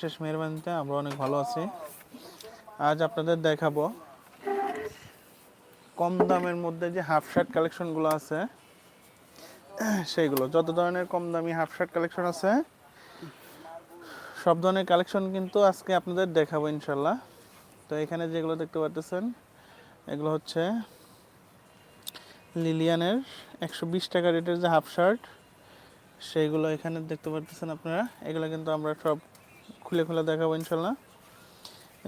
শেষ মেহরবানিতে, আমরা অনেক ভালো আছি। আজ আপনাদের দেখাবো কম দামের মধ্যে যে হাফ শার্ট কালেকশনগুলো আছে, সেইগুলো। যত ধরনের কম দামি হাফ শার্ট কালেকশন আছে, সব ধরনের কালেকশন কিন্তু আজকে আপনাদের দেখাবো ইনশাল্লাহ তো এখানে যেগুলো দেখতে পাচ্ছেন এগুলো হচ্ছে লিলিয়ানের একশো বিশ টাকা রেটের যে হাফ শার্ট সেইগুলো এখানে দেখতে পাচ্ছেন আপনারা। এগুলো কিন্তু আমরা সব খুলে খুলে দেখাবো ইনশাল্লাহ।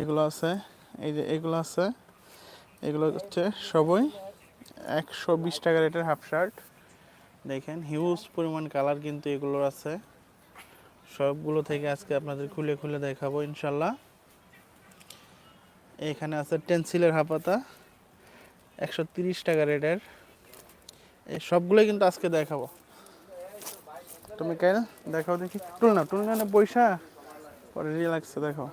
এগুলো আছে, এই যে এগুলো আছে, এগুলো হচ্ছে সবই একশো বিশ টাকা রেটের হাফ শার্ট। দেখেন হিউজ পরিমাণ কালার কিন্তু এগুলোর আছে। সবগুলো থেকে আজকে আপনাদের খুলে খুলে দেখাবো ইনশাল্লাহ। এখানে আছে টেন্সিলের হাপাতা, একশো তিরিশ টাকা রেটের। এই সবগুলোই কিন্তু আজকে দেখাবো। তুমি কেন? দেখাও দেখি। টুল না টুল না পয়সা? পরে রিল্যাক্সে দেখো।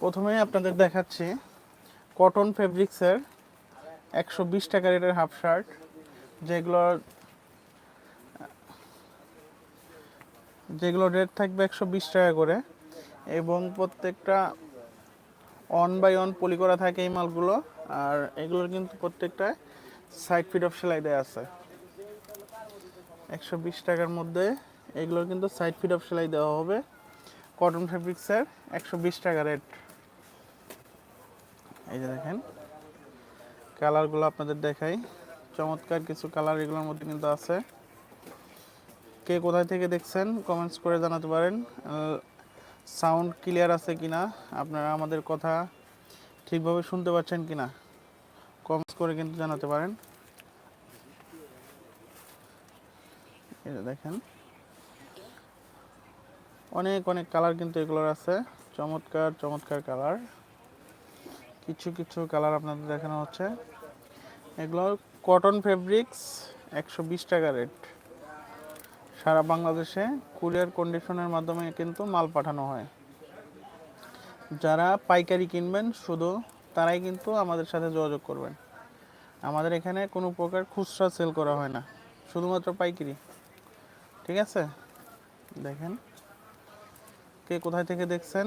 প্রথমে আপনাদের দেখাচ্ছি কটন ফেব্রিক্সের একশো বিশ টাকা রেটের হাফ শার্ট যেগুলোর যেগুলো রেট থাকবে একশো বিশ টাকা করে এবং প্রত্যেকটা অন বাই অন পলি করা থাকে এই মালগুলো, আর এগুলোর কিন্তু প্রত্যেকটা সাইড ফিট অফ সেলাই দেওয়া আছে। একশো বিশ টাকার মধ্যে এগুলোর কিন্তু সাইড ফিট অফ সেলাই দেওয়া হবে। কটন ফেব্রিক্সের একশো বিশ টাকা রেট। এই যে দেখেন, কালারগুলো আপনাদের দেখাই। চমৎকার কিছু কালার এগুলোর মধ্যে কিন্তু আছে। কে কোথায় থেকে দেখছেন কমেন্টস করে জানাতে পারেন। সাউন্ড ক্লিয়ার আছে কিনা? আপনারা আমাদের কথা ঠিকভাবে শুনতে পাচ্ছেন কিনা? কমেন্টস করে কিন্তু জানাতে পারেন। এটা দেখেন। অনেক অনেক কালার কিন্তু এগুলোর আছে। চমৎকার চমৎকার কালার কিছু কিছু কালার আপনাদের দেখানো হচ্ছে। এগুলো কটন ফেব্রিক্স একশো বিশ টাকা রেট সারা বাংলাদেশে কুরিয়ার কন্ডিশনের মাধ্যমে কিন্তু মাল পাঠানো হয়। যারা পাইকারি কিনবেন, শুধু তারাই কিন্তু আমাদের সাথে যোগাযোগ করবেন। আমাদের এখানে কোনো প্রকার খুচরা সেল করা হয় না, শুধুমাত্র পাইকারি। ঠিক আছে? দেখেন, কে কোথায় থেকে দেখছেন,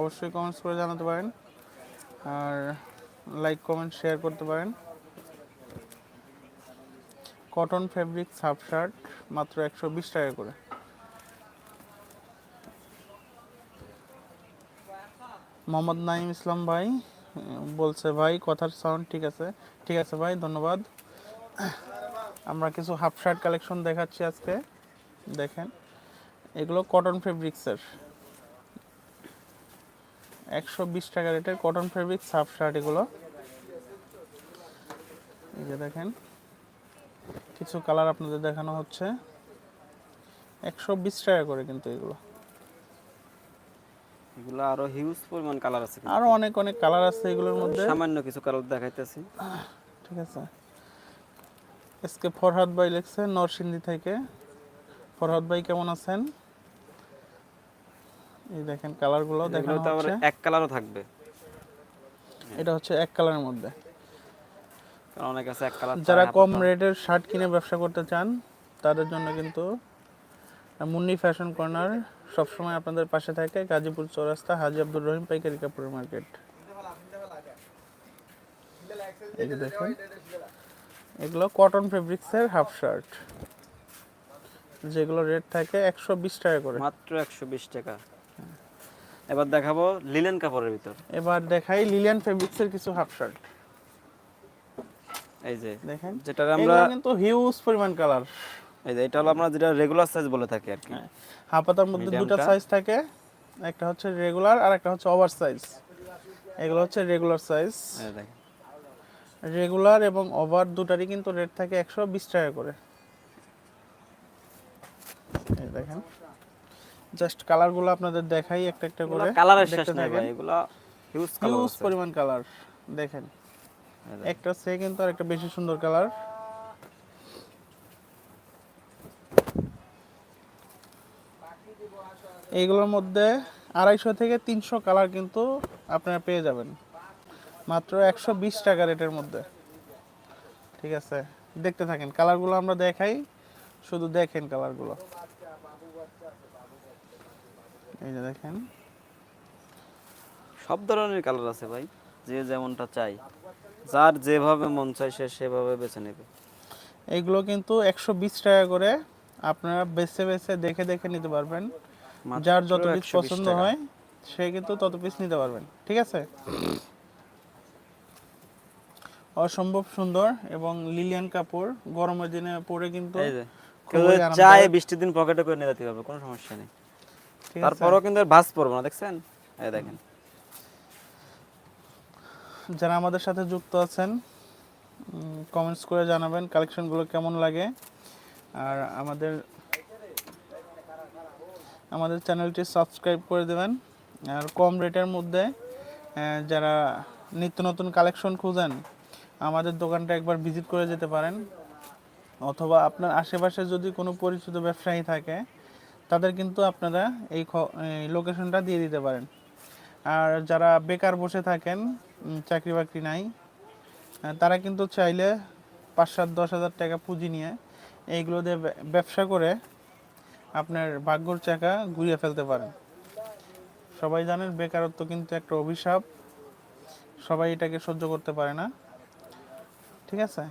অবশ্যই কমেন্টস করে জানাতে পারেন আর লাইক কমেন্ট শেয়ার করতে পারেন। কটন ফেব্রিক হাফ শার্ট মাত্র একশো বিশ টাকা করে। মোহাম্মদ নাইম ইসলাম ভাই বলছে, ভাই, কথার সাউন্ড ঠিক আছে। ঠিক আছে ভাই, ধন্যবাদ। আমরা কিছু হাফ শার্ট কালেকশন দেখাচ্ছি আজকে। দেখেন, এগুলো কটন ফেব্রিক্সের একশো বিশ টাকা রেটের কটন ফেব্রিক্স হাফ শার্ট এগুলো। এই যে দেখেন, কিছু কালার আপনাদের দেখানো হচ্ছে। একশো বিশ টাকা করে কিন্তু এগুলো। এগুলো আরও হিউজ পরিমাণ কালার আছে আরও অনেক অনেক কালার আছে এগুলোর মধ্যে। সামান্য কিছু কালার দেখাইতেছি। ঠিক আছে। এসকে ফরহাদ ভাই লিখছে নরসিংদী থেকে। ফরহাদ ভাই কেমন আছেন? এই দেখেন কালারগুলো দেখানো তো আবার এক কালারও থাকবে। এটা হচ্ছে এক কালারের মধ্যে। কারণ অনেক আছে এক কালার যারা কম রেটের শার্ট কিনে ব্যবসা করতে চান তাদের জন্য কিন্তু মুন্নি ফ্যাশন কর্নার সবসময় আপনাদের পাশে থাকে গাজীপুর চৌরাস্তা হাজি আব্দুর রহিম পাইকারি কাপড়ের মার্কেট। এই যে দেখুন এগুলো কটন ফেব্রিক্সের হাফ শার্ট যেগুলো রেট থাকে একশো বিশ টাকা করে। মাত্র একশো বিশ টাকা। এবার দেখাবো লিলেন কাপড়ের ভিতর। এবার দেখাই লিলিয়ান ফেব্রিক্সের কিছু হাফ শার্ট এই যে দেখেন যেটা আমরা কিন্তু হিউজ পরিমাণ কালার এই যে এটা হলো আমরা যেটা রেগুলার সাইজ বলে থাকি আর কি। হাপাতার মধ্যে দুটো সাইজ থাকে। একটা হচ্ছে রেগুলার আর একটা হচ্ছে ওভার সাইজ এগুলো হচ্ছে রেগুলার সাইজ রেগুলার এবং ওভার দুটারই কিন্তু রেট থাকে একশো বিশ টাকা করে। দেখেন। জাস্ট কালারগুলো আপনাদের দেখাই একটা একটা করে। কালারের শেষ নাই ভাই এগুলো হিউজ কালার হিউজ পরিমাণ কালার দেখেন। একটা সে কিন্তু আর একটা বেশি সুন্দর কালার এইগুলোর মধ্যে আড়াইশো থেকে তিনশো কালার কিন্তু আপনারা পেয়ে যাবেন। মাত্র একশো বিশ টাকা রেটের মধ্যে। ঠিক আছে? দেখতে থাকেন কালারগুলো আমরা দেখাই। শুধু দেখেন কালারগুলো। এই যে দেখেন। সব ধরনের কালার আছে ভাই যে যেমনটা চাই। যার যেভাবে মন চায় সে সেভাবে বেছে নেবে। এইগুলো কিন্তু একশো বিশ টাকা করে আপনারা বেছে বেছে দেখে দেখে নিতে পারবেন। যার যত পিস পছন্দ হয় সে কিন্তু তত পিস নিতে পারবেন ঠিক আছে? অসম্ভব সুন্দর এবং লিলিয়ান কাপড় গরমের দিনে পরে কিন্তু বৃষ্টির দিন পকেটে করে কোনো সমস্যা নেই। তারপরও কিন্তু ভাঁজ পড়ব না দেখছেন? এই দেখেন। যারা আমাদের সাথে যুক্ত আছেন কমেন্টস করে জানাবেন কালেকশনগুলো কেমন লাগে। আর আমাদের আমাদের চ্যানেলটি সাবস্ক্রাইব করে দেবেন। আর কম রেটের মধ্যে যারা নিত্য নতুন কালেকশন খুঁজেন, আমাদের দোকানটা একবার ভিজিট করে যেতে পারেন। অথবা আপনার আশেপাশে যদি কোনো পরিচিত ব্যবসায়ী থাকে, তাদের কিন্তু আপনারা এই লোকেশনটা দিয়ে দিতে পারেন। আর যারা বেকার বসে থাকেন চাকরি বাকরি নাই তারা কিন্তু চাইলে পাঁচ সাত দশ হাজার টাকা পুঁজি নিয়ে এইগুলো দিয়ে ব্যবসা করে আপনার ভাগ্যর চাকা ঘুরিয়ে ফেলতে পারেন। সবাই জানেন বেকারত্ব কিন্তু একটা অভিশাপ। সবাই এটাকে সহ্য করতে পারে না। ঠিক আছে?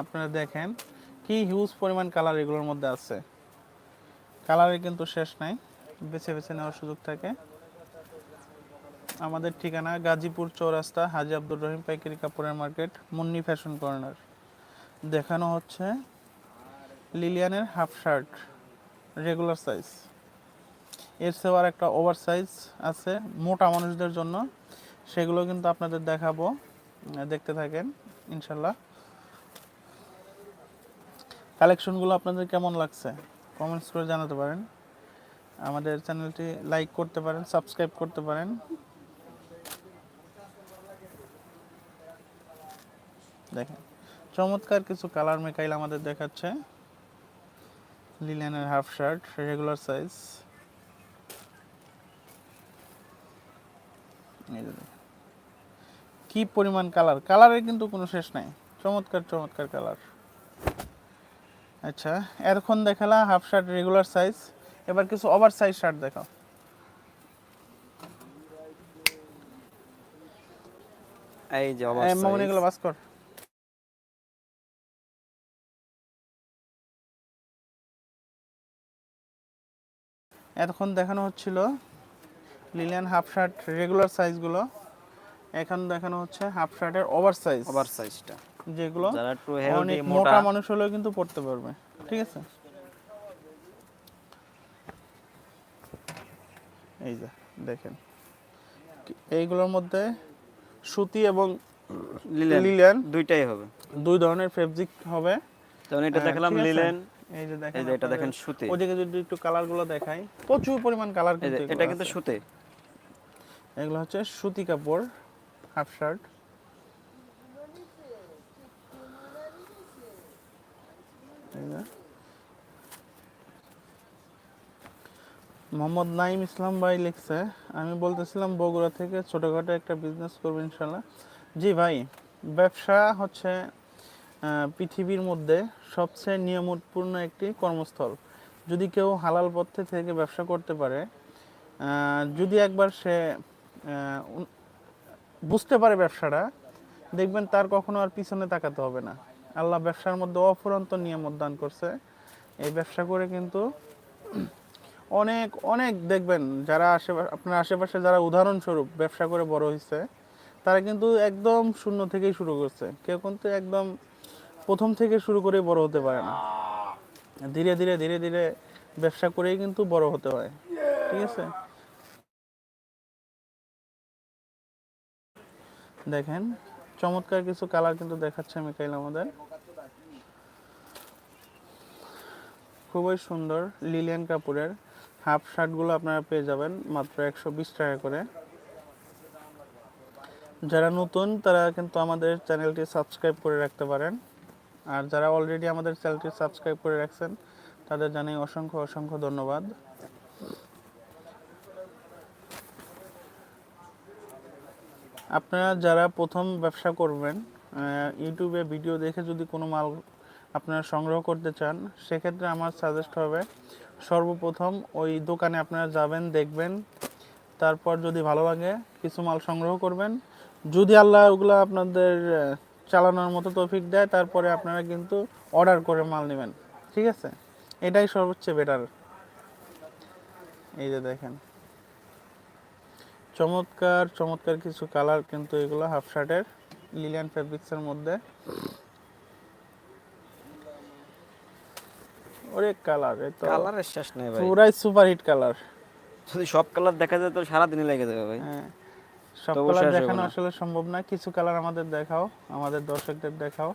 আপনারা দেখেন কি হিউজ পরিমাণ কালার এগুলোর মধ্যে আছে। কালারের কিন্তু শেষ নাই। বেছে বেছে নেওয়ার সুযোগ থাকে। আমাদের ঠিকানা গাজীপুর চৌরাস্তা হাজি আব্দুর রহিম পাইকারি কাপড়ের মার্কেট, মুন্নি ফ্যাশন কর্নার। দেখানো হচ্ছে লিলিয়ানের হাফ শার্ট রেগুলার সাইজ এর চেয়েও আর একটা ওভার সাইজ আছে, মোটা মানুষদের জন্য। সেগুলো কিন্তু আপনাদের দেখাবো, দেখতে থাকেন, ইনশাল্লাহ। কালেকশনগুলো আপনাদের কেমন লাগছে? কমেন্টস করে জানাতে পারেন। আমাদের চ্যানেলটি লাইক করতে পারেন, সাবস্ক্রাইব করতে পারেন। দেখেন, চমৎকার কিছু কালার মেকাইল আমাদের দেখাচ্ছে। লিলেনের হাফ শার্ট রেগুলার সাইজ কি পরিমাণ কালার কালারের কিন্তু কোনো শেষ নাই। চমৎকার চমৎকার কালার আচ্ছা এতক্ষণ দেখালা হাফ শার্ট রেগুলার সাইজ এবার কিছু ওভার সাইজ শার্ট দেখাও। এই যে এই অবস্থা মামুনি এগুলো বাস কর। এতক্ষণ দেখানো হচ্ছিল লিলিয়ান হাফ শার্ট রেগুলার সাইজগুলো এখন দেখানো হচ্ছে হাফ শার্টের ওভার সাইজ ওভার সাইজটা যেগুলো অনেক মোটা। মোটা মানুষ হলেও কিন্তু পড়তে পারবে ঠিক আছে? এই যে দেখেন। এইগুলোর মধ্যে সুতি এবং লিলেন লিলেন দুইটাই হবে। দুই ধরনের ফেব্রিক হবে। যেমন এটা হ্যাঁ, দেখলাম? লিলেন এই যে দেখেন এই যে এটা দেখেন সুতে। ওদিকে যদি একটু কালারগুলো দেখাই প্রচুর পরিমাণ কালার কিন্তু এটা কিন্তু সুতে। এগুলো হচ্ছে সুতি কাপড় হাফ শার্ট মোহাম্মদ নাইম ইসলাম ভাই লিখছে আমি বলতেছিলাম বগুড়া থেকে ছোটখাটো একটা বিজনেস করব ইনশাল্লাহ। জি ভাই ব্যবসা হচ্ছে পৃথিবীর মধ্যে সবচেয়ে নিয়মপূর্ণ একটি কর্মস্থল। যদি কেউ হালাল পথে থেকে ব্যবসা করতে পারে যদি একবার সে বুঝতে পারে ব্যবসাটা, দেখবেন তার কখনো আর পিছনে তাকাতে হবে না। আল্লাহ ব্যবসার মধ্যে অফুরন্ত নিয়ামত দান করছে। এই ব্যবসা করে কিন্তু অনেক অনেক দেখবেন যারা আশেপাশে আপনার আশেপাশে যারা উদাহরণস্বরূপ ব্যবসা করে বড় হয়েছে তারা কিন্তু একদম শূন্য থেকেই শুরু করছে। কেউ কিন্তু একদম প্রথম থেকে শুরু করে বড় হতে পারে না। ধীরে ধীরে ধীরে ধীরে ব্যবসা করেই কিন্তু বড় হতে হয়। ঠিক আছে? দেখেন চমৎকার কিছু কালার কিন্তু দেখাচ্ছে মিকাইল আমাদের। খুবই সুন্দর লিলিয়ান কাপুরের হাফ শার্টগুলো আপনারা পেয়ে যাবেন মাত্র একশো বিশ টাকা করে। যারা নতুন তারা কিন্তু আমাদের চ্যানেলটি সাবস্ক্রাইব করে রাখতে পারেন। আর যারা অলরেডি আমাদের চ্যানেলটি সাবস্ক্রাইব করে রাখছেন, তাদের জানাই অসংখ্য অসংখ্য ধন্যবাদ। আপনারা যারা প্রথম ব্যবসা করবেন ইউটিউবে ভিডিও দেখে যদি কোনো মাল আপনারা সংগ্রহ করতে চান, সেক্ষেত্রে আমার সাজেস্ট হবে, সর্বপ্রথম ওই দোকানে আপনারা যাবেন, দেখবেন, তারপর যদি ভালো লাগে, কিছু মাল সংগ্রহ করবেন। যদি আল্লাহ ওগুলো আপনাদের চালানোর মতো তৌফিক দেয় তারপরে আপনারা কিন্তু অর্ডার করে মাল নেবেন। ঠিক আছে? এটাই সর্বোচ্চ বেটার এই যে দেখেন। চমৎকার চমৎকার কিছু কালার কিন্তু এগুলো হাফ শার্টের লিলিয়ান ফেব্রিক্সের মধ্যে। ওরে কালার তো কালারের শেষ নেই ভাই। পুরাই সুপার হিট কালার যদি সব কালার দেখা যায় তো সারাদিনই লেগে যাবে ভাই। হ্যাঁ। সব কালার দেখানো আসলে সম্ভব না। কিছু কালার আমাদের দেখাও আমাদের দর্শকদের দেখাও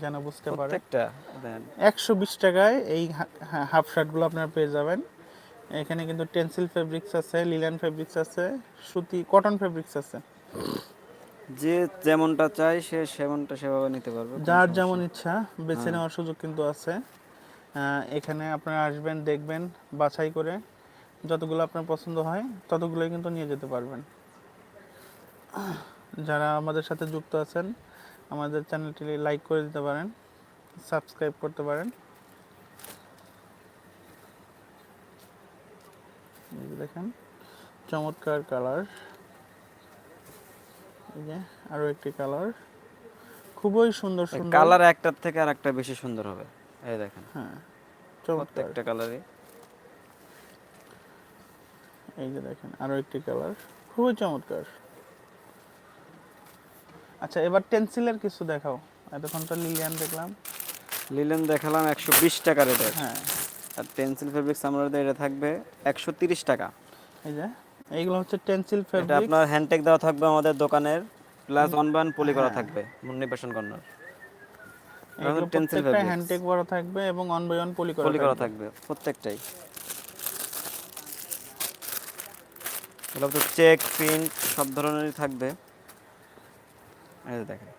যেন বুঝতে পারে। প্রত্যেকটা দেন। একশো বিশ টাকায় এই হাফ শার্টগুলো আপনারা পেয়ে যাবেন। এখানে কিন্তু টেন্সিল ফেব্রিক্স আছে লিলেন ফেব্রিক্স আছে সুতি কটন ফেব্রিক্স আছে। যে যেমনটা চাই সে সেমনটা সেভাবে নিতে পারবে যার যেমন ইচ্ছা বেছে নেওয়ার সুযোগ কিন্তু আছে। এখানে আপনারা আসবেন দেখবেন বাছাই করে যতগুলো আপনার পছন্দ হয় ততগুলোই কিন্তু নিয়ে যেতে পারবেন। যারা আমাদের সাথে যুক্ত আছেন আমাদের চ্যানেলটি লাইক করে দিতে পারেন সাবস্ক্রাইব করতে পারেন। দেখেন চমৎকার কালার। এই যে আরও একটি কালার। খুবই সুন্দর সুন্দর। কালার একটার থেকে আর একটা বেশি সুন্দর হবে। এই দেখেন। হ্যাঁ প্রত্যেকটা কালারই। এই যে দেখেন আরও একটি কালার। খুবই চমৎকার। আচ্ছা এবার টেন্সিলের কিছু দেখাও। এতক্ষণ তো লিলিয়ান দেখলাম। লিলেন দেখালাম একশো বিশ টাকা রেটের হ্যাঁ। আর পেন্সিল ফেব্রিক্স আমাদের এটা থাকবে একশো তিরিশ টাকা। এই যে এইগুলো হচ্ছে টেন্সিল এটা ফেব্রিক আপনার হ্যান্ডটেক দেওয়া থাকবে আমাদের দোকানের প্লাস ওয়ান বান পলি করা থাকবে মুন্নি ফ্যাশন কর্নার এগুলো টেন্সিল প্রত্যেকটা ফেব্রিক্স হ্যান্ডটেক বড় থাকবে এবং অন বাই অন পলি করা পলি করা থাকবে। থাকবে প্রত্যেকটাই। এগুলো তো চেক প্রিন্ট সব ধরনেরই থাকবে। এই যে দেখেন।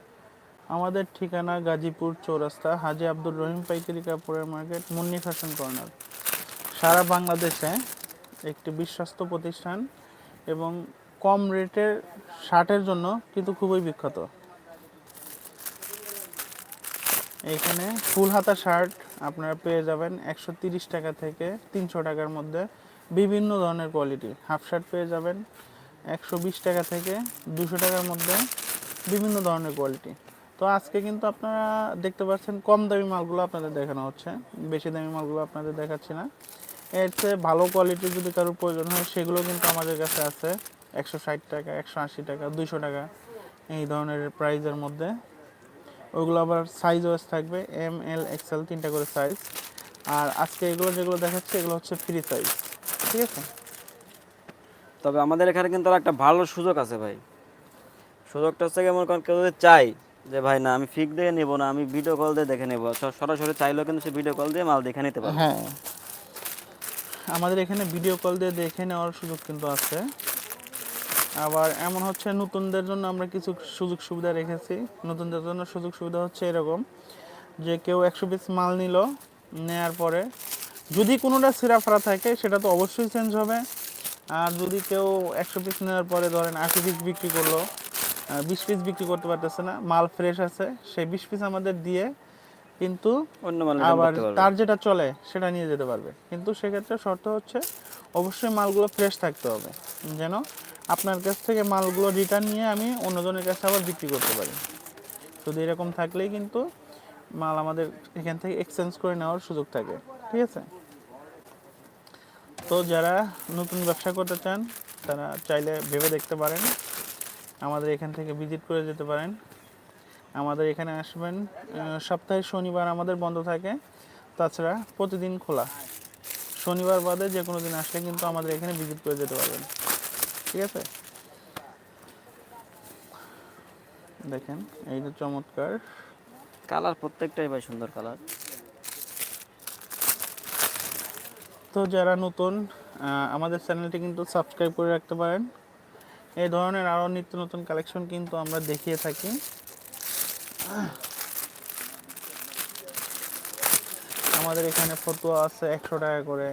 আমাদের ঠিকানা গাজীপুর চৌরাস্তা হাজি আব্দুর রহিম পাইকারি কাপড়ের মার্কেট, মুন্নি ফ্যাশন কর্নার। সারা বাংলাদেশে একটি বিশ্বস্ত প্রতিষ্ঠান এবং কম রেটের শার্টের জন্য কিন্তু খুবই বিখ্যাত। এখানে ফুল হাতা শার্ট আপনারা পেয়ে যাবেন একশো টাকা থেকে তিনশো টাকার মধ্যে বিভিন্ন ধরনের কোয়ালিটি। হাফ শার্ট পেয়ে যাবেন একশো বিশ টাকা থেকে দুশো টাকার মধ্যে বিভিন্ন ধরনের কোয়ালিটি তো আজকে কিন্তু আপনারা দেখতে পাচ্ছেন কম দামি মালগুলো আপনাদের দেখানো হচ্ছে। বেশি দামি মালগুলো আপনাদের দেখাচ্ছি না। এর চেয়ে ভালো কোয়ালিটির যদি কারোর প্রয়োজন হয়, সেগুলো কিন্তু আমাদের কাছে আছে। একশো ষাট টাকা, একশো আশি টাকা, দুইশো টাকা এই ধরনের প্রাইজের মধ্যে। ওইগুলো আবার সাইজ ওয়াইজ থাকবে এম এল এক্সেল তিনটা করে সাইজ আর আজকে এগুলো যেগুলো দেখাচ্ছে, এগুলো হচ্ছে ফ্রি সাইজ ঠিক আছে? তবে আমাদের এখানে কিন্তু একটা ভালো সুযোগ আছে ভাই। সুযোগটা হচ্ছে কেমন কারণ কেউ যদি চাই যে, ভাই না, আমি ফিক দিয়ে নেব না, আমি ভিডিও কল দিয়ে দেখে নেব। সরাসরি চাইলেও কিন্তু সে ভিডিও কল দিয়ে মাল দেখে নিতে পারে হ্যাঁ। আমাদের এখানে ভিডিও কল দিয়ে দেখে নেওয়ার সুযোগ কিন্তু আছে। আবার এমন হচ্ছে নতুনদের জন্য আমরা কিছু সুযোগ সুবিধা রেখেছি। নতুনদের জন্য সুযোগ সুবিধা হচ্ছে এরকম যে, কেউ একশো পিস মাল নিল, নেয়ার পরে যদি কোনোটা সিরাফারা থাকে, সেটা তো অবশ্যই চেঞ্জ হবে। আর যদি কেউ একশো পিস নেওয়ার পরে ধরেন আশি পিস বিক্রি করল বিশ পিস বিক্রি করতে পারতেছে না। মাল ফ্রেশ আছে। সেই বিশ পিস আমাদের দিয়ে কিন্তু অন্য মাল আবার তার যেটা চলে সেটা নিয়ে যেতে পারবে। কিন্তু সেক্ষেত্রে শর্ত হচ্ছে অবশ্যই মালগুলো ফ্রেশ থাকতে হবে। যেন আপনার কাছ থেকে মালগুলো রিটার্ন নিয়ে আমি অন্যজনের কাছে আবার বিক্রি করতে পারি। শুধু এরকম থাকলেই কিন্তু মাল আমাদের এখান থেকে এক্সচেঞ্জ করে নেওয়ার সুযোগ থাকে। ঠিক আছে? তো যারা নতুন ব্যবসা করতে চান তারা চাইলে ভেবে দেখতে পারেন। আমাদের এখান থেকে ভিজিট করে যেতে পারেন। আমাদের এখানে আসবেন সপ্তাহে শনিবার আমাদের বন্ধ থাকে তাছাড়া প্রতিদিন খোলা। শনিবার বাদে যে কোনো দিন আসলে কিন্তু আমাদের এখানে ভিজিট করে যেতে পারবেন। ঠিক আছে? দেখেন এই যে চমৎকার। কালার প্রত্যেকটাই ভাই সুন্দর কালার। তো যারা নতুন আমাদের চ্যানেলটি কিন্তু সাবস্ক্রাইব করে রাখতে পারেন। এই ধরনের আরও নিত্য নতুন কালেকশন কিন্তু আমরা দেখিয়ে থাকি। আমাদের এখানে ফতুয়া আছে একশো টাকা করে,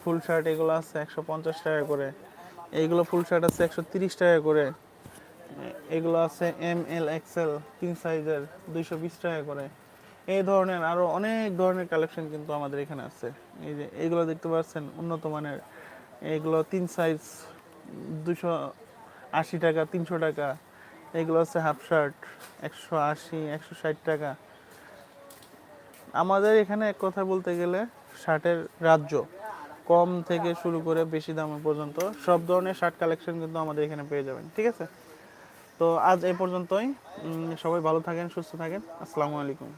ফুল শার্ট এগুলো আছে একশো পঞ্চাশ টাকা করে, এইগুলো ফুল শার্ট আছে একশো তিরিশ টাকা করে, এগুলো আছে এম এল এক্সেল তিন সাইজের দুইশো বিশ টাকা করে। এই ধরনের আরও অনেক ধরনের কালেকশন কিন্তু আমাদের এখানে আছে। এই যে, এইগুলো দেখতে পাচ্ছেন উন্নত মানের এগুলো তিন সাইজ দুশো আশি টাকা, তিনশো টাকা। এগুলো হচ্ছে হাফ শার্ট একশো আশি, একশো ষাট টাকা। আমাদের এখানে এক কথা বলতে গেলে শার্টের রাজ্য কম থেকে শুরু করে বেশি দাম পর্যন্ত সব ধরনের শার্ট কালেকশন কিন্তু আমাদের এখানে পেয়ে যাবেন, ঠিক আছে? তো আজ এই পর্যন্তই। সবাই ভালো থাকেন, সুস্থ থাকেন। আসসালামু আলাইকুম।